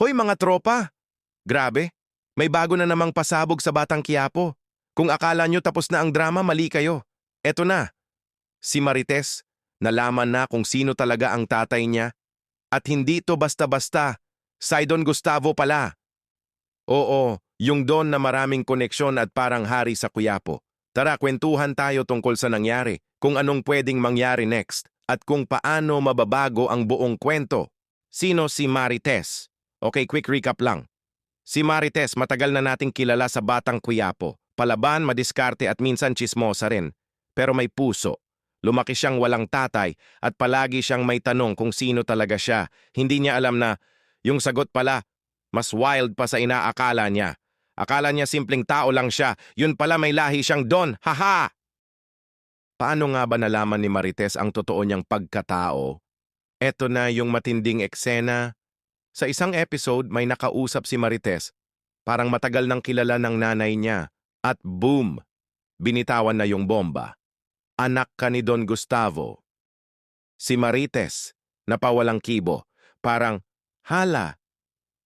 Hoy mga tropa! Grabe, may bago na namang pasabog sa Batang Quiapo. Kung akala nyo tapos na ang drama, mali kayo. Eto na. Si Marites, nalaman na kung sino talaga ang tatay niya. At hindi to basta-basta. Sidon Gustavo pala. Oo, yung don na maraming koneksyon at parang hari sa Quiapo. Tara, kwentuhan tayo tungkol sa nangyari, kung anong pwedeng mangyari next, at kung paano mababago ang buong kwento. Sino si Marites? Okay, quick recap lang. Si Marites matagal na nating kilala sa Batang Quiapo. Palaban, madiskarte at minsan chismosa rin. Pero may puso. Lumaki siyang walang tatay at palagi siyang may tanong kung sino talaga siya. Hindi niya alam na yung sagot pala, mas wild pa sa inaakala niya. Akala niya simpleng tao lang siya, yun pala may lahi siyang don, haha! Paano nga ba nalaman ni Marites ang totoo niyang pagkatao? Eto na yung matinding eksena. Sa isang episode, may nakausap si Marites. Parang matagal nang kilala ng nanay niya. At boom! Binitawan na yung bomba. Anak ka ni Don Gustavo. Si Marites, napawalang kibo. Parang, hala,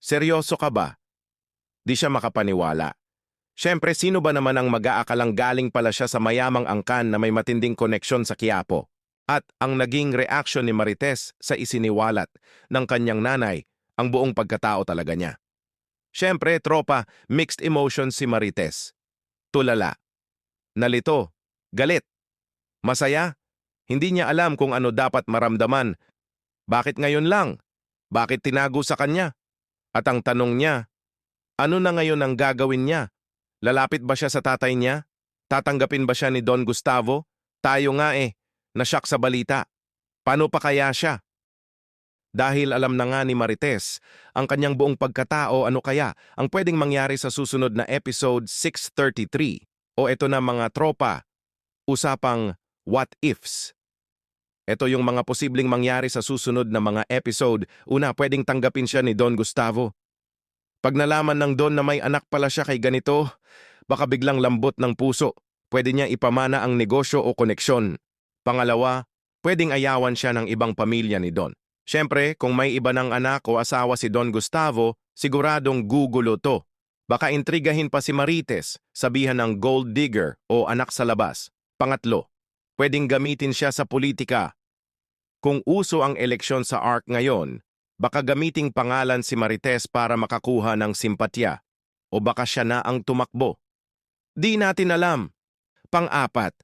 seryoso ka ba? Di siya makapaniwala. Siyempre, sino ba naman ang mag-aakalang galing pala siya sa mayamang angkan na may matinding koneksyon sa Quiapo? At ang naging reaksyon ni Marites sa isiniwalat ng kanyang nanay, ang buong pagkatao talaga niya. Siyempre, tropa, mixed emotions si Marites. Tulala. Nalito. Galit. Masaya. Hindi niya alam kung ano dapat maramdaman. Bakit ngayon lang? Bakit tinago sa kanya? At ang tanong niya, ano na ngayon ang gagawin niya? Lalapit ba siya sa tatay niya? Tatanggapin ba siya ni Don Gustavo? Tayo nga eh, nasyak sa balita. Paano pa kaya siya? Dahil alam na nga ni Marites ang kanyang buong pagkatao ano kaya ang pwedeng mangyari sa susunod na episode 633 o ito na mga tropa, usapang what ifs. Ito yung mga posibleng mangyari sa susunod na mga episode. Una, pwedeng tanggapin siya ni Don Gustavo. Pag nalaman ng Don na may anak pala siya kay ganito, baka biglang lambot ng puso. Pwede niya ipamana ang negosyo o koneksyon. Pangalawa, pwedeng ayawan siya ng ibang pamilya ni Don. Siyempre, kung may iba ng anak o asawa si Don Gustavo, siguradong gugulo to. Baka intrigahin pa si Marites, sabihan ng gold digger o anak sa labas. Pangatlo, pwedeng gamitin siya sa politika. Kung uso ang eleksyon sa ARC ngayon, baka gamiting pangalan si Marites para makakuha ng simpatya. O baka siya na ang tumakbo. Di natin alam. Pang-apat,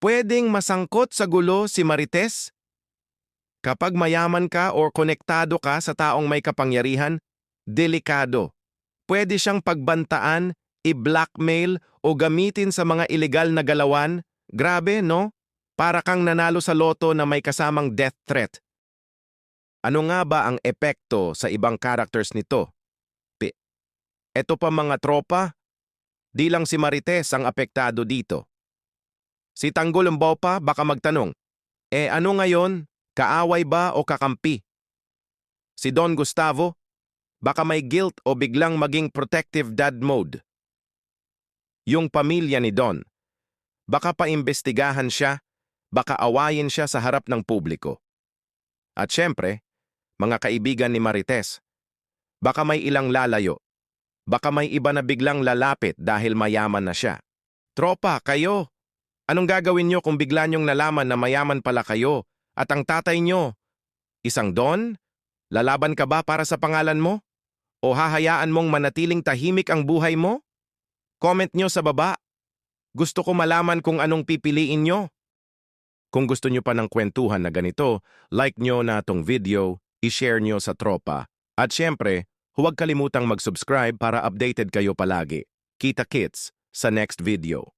pwedeng masangkot sa gulo si Marites? Kapag mayaman ka o konektado ka sa taong may kapangyarihan, delikado. Pwede siyang pagbantaan, i-blackmail o gamitin sa mga ilegal na galawan. Grabe, no? Para kang nanalo sa loto na may kasamang death threat. Ano nga ba ang epekto sa ibang characters nito? Pi. Eto pa mga tropa, di lang si Marites ang apektado dito. Si Tanggol Mbopa baka magtanong, eh ano ngayon, kaaway ba o kakampi? Si Don Gustavo, baka may guilt o biglang maging protective dad mode. Yung pamilya ni Don, baka paimbestigahan siya, baka awayin siya sa harap ng publiko. At syempre, mga kaibigan ni Marites, baka may ilang lalayo, baka may iba na biglang lalapit dahil mayaman na siya. Tropa, kayo, anong gagawin nyo kung bigla nyong nalaman na mayaman pala kayo at ang tatay nyo? Isang don? Lalaban ka ba para sa pangalan mo? O hahayaan mong manatiling tahimik ang buhay mo? Comment nyo sa baba. Gusto ko malaman kung anong pipiliin nyo. Kung gusto nyo pa ng kwentuhan na ganito, like nyo na tong video, i-share nyo sa tropa. At syempre, huwag kalimutang mag-subscribe para updated kayo palagi. Kita kits sa next video.